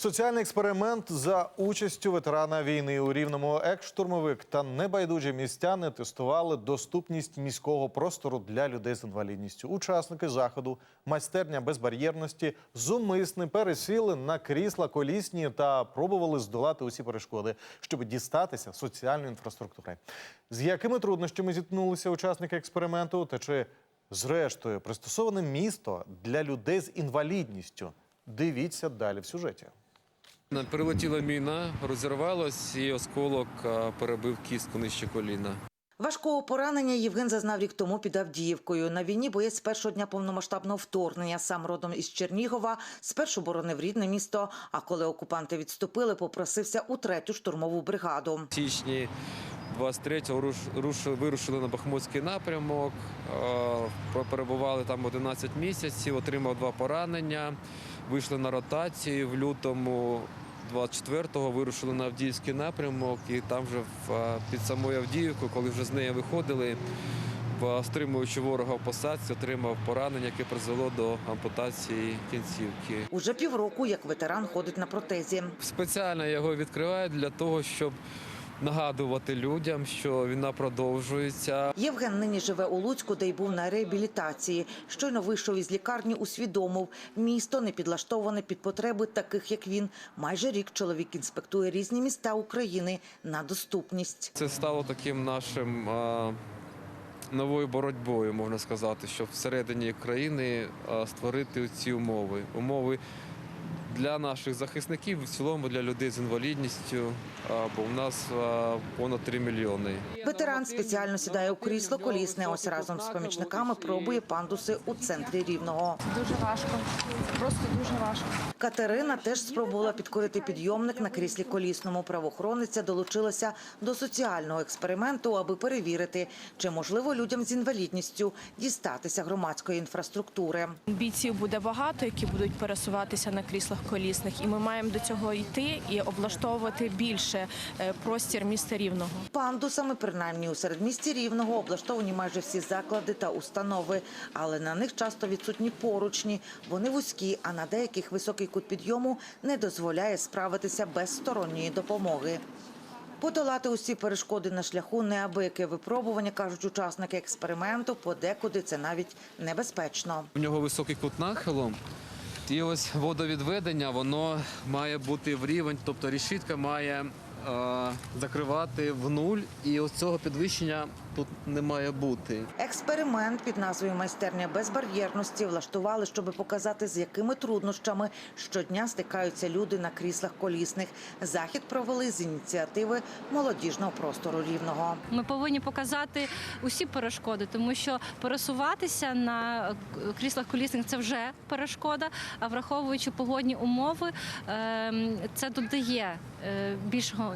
Соціальний експеримент за участю ветерана війни у рівному екс-штурмовик та небайдужі містяни тестували доступність міського простору для людей з інвалідністю. Учасники заходу майстерня безбар'єрності зумисне пересіли на крісла колісні та пробували здолати усі перешкоди, щоб дістатися соціальної інфраструктури. З якими труднощами зіткнулися учасники експерименту, та чи зрештою пристосоване місто для людей з інвалідністю? Дивіться далі в сюжеті. Прилетіла міна, розірвалась і осколок перебив кістку нижче коліна. Важкого поранення Євген зазнав рік тому під Авдіївкою. На війні боєць з першого дня повномасштабного вторгнення, сам родом із Чернігова, спершу боронив рідне місто, а коли окупанти відступили, попросився у третю штурмову бригаду. В січні 23-го руш, руш- вирушили на Бахмутський напрямок, а, перебували там 11 місяців, отримав два поранення, вийшли на ротацію в лютому. 24-го вирушили на Авдіївський напрямок, і там вже під самою Авдіївкою, коли вже з неї виходили, стримуючи ворога в посадці, отримав поранення, яке призвело до ампутації кінцівки. Уже півроку, як ветеран, ходить на протезі. Спеціально його відкриваю для того, щоб нагадувати людям, що війна продовжується. Євген нині живе у Луцьку, де й був на реабілітації. Щойно вийшов із лікарні, усвідомив, місто не підлаштоване під потреби таких, як він. Майже рік чоловік інспектує різні міста України на доступність. Це стало таким нашим новою боротьбою, можна сказати, щоб всередині країни створити ці умови. Умови для наших захисників, в цілому для людей з інвалідністю, бо в нас понад 3 мільйони. Ветеран спеціально сідає у крісло колісне. Ось разом з помічниками пробує пандуси у центрі рівного. Дуже важко. Просто дуже важко. Катерина теж спробувала підкорити підйомник на кріслі колісному. Правоохоронниця долучилася до соціального експерименту, аби перевірити, чи можливо людям з інвалідністю дістатися громадської інфраструктури. Бійців буде багато, які будуть пересуватися на кріслах колісних, і ми маємо до цього йти і облаштовувати більше е, простір міста рівного. Пандусами, принаймні у середмісті рівного, облаштовані майже всі заклади та установи, але на них часто відсутні поручні. Вони вузькі, а на деяких високий кут підйому не дозволяє справитися без сторонньої допомоги. Подолати усі перешкоди на шляху неабияке випробування, кажуть учасники експерименту. Подекуди це навіть небезпечно. У нього високий кут нахилу. І ось водовідведення, воно має бути в рівень, тобто рішітка має закривати в нуль, і ось цього підвищення тут не має бути. Експеримент під назвою майстерня безбар'єрності влаштували, щоб показати, з якими труднощами щодня стикаються люди на кріслах колісних. Захід провели з ініціативи молодіжного простору рівного. Ми повинні показати усі перешкоди, тому що пересуватися на е, кріслах колісних це вже перешкода. А враховуючи погодні умови, ем, це додає е,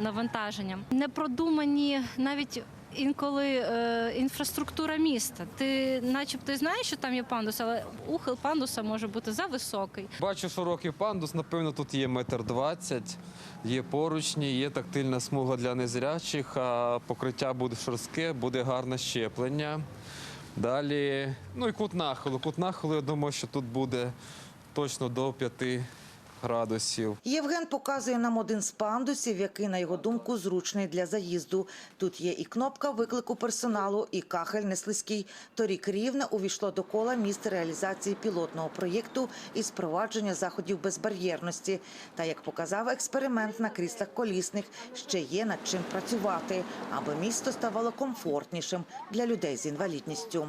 навантаження. Не продумані навіть. Інколи е, інфраструктура міста. Ти, начебто, знаєш, що там є пандус, але ухил пандуса може бути зависокий. Бачу широкий пандус, напевно, тут є метр двадцять, є поручні, є тактильна смуга для незрячих, а покриття буде шорстке, буде гарне щеплення. Далі, ну і кут нахилу. Кут нахилу, я думаю, що тут буде точно до 5 градусів. Євген показує нам один з пандусів, який, на його думку, зручний для заїзду. Тут є і кнопка виклику персоналу, і кахель неслизький. Торік рівне увійшло до кола місць реалізації пілотного проєкту із впровадження заходів безбар'єрності. Та як показав експеримент на кріслах колісних, ще є над чим працювати, аби місто ставало комфортнішим для людей з інвалідністю.